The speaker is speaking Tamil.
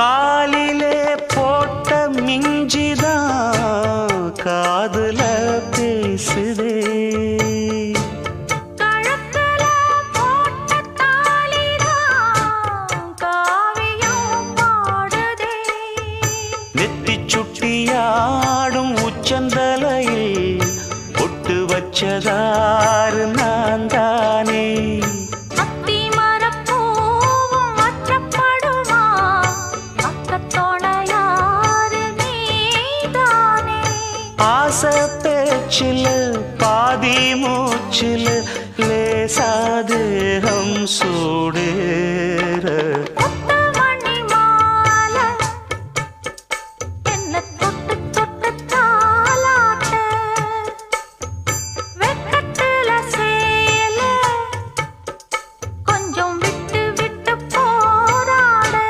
காலிலே போட்ட மிஞ்சிதான் காதுல பேசுதே. சுட்டியாடும் உச்சந்தலையில் பொட்டு வச்சதாறு ஆசை பேச்சில் பாதி மூச்சில் லேசாதேகம் சூடு.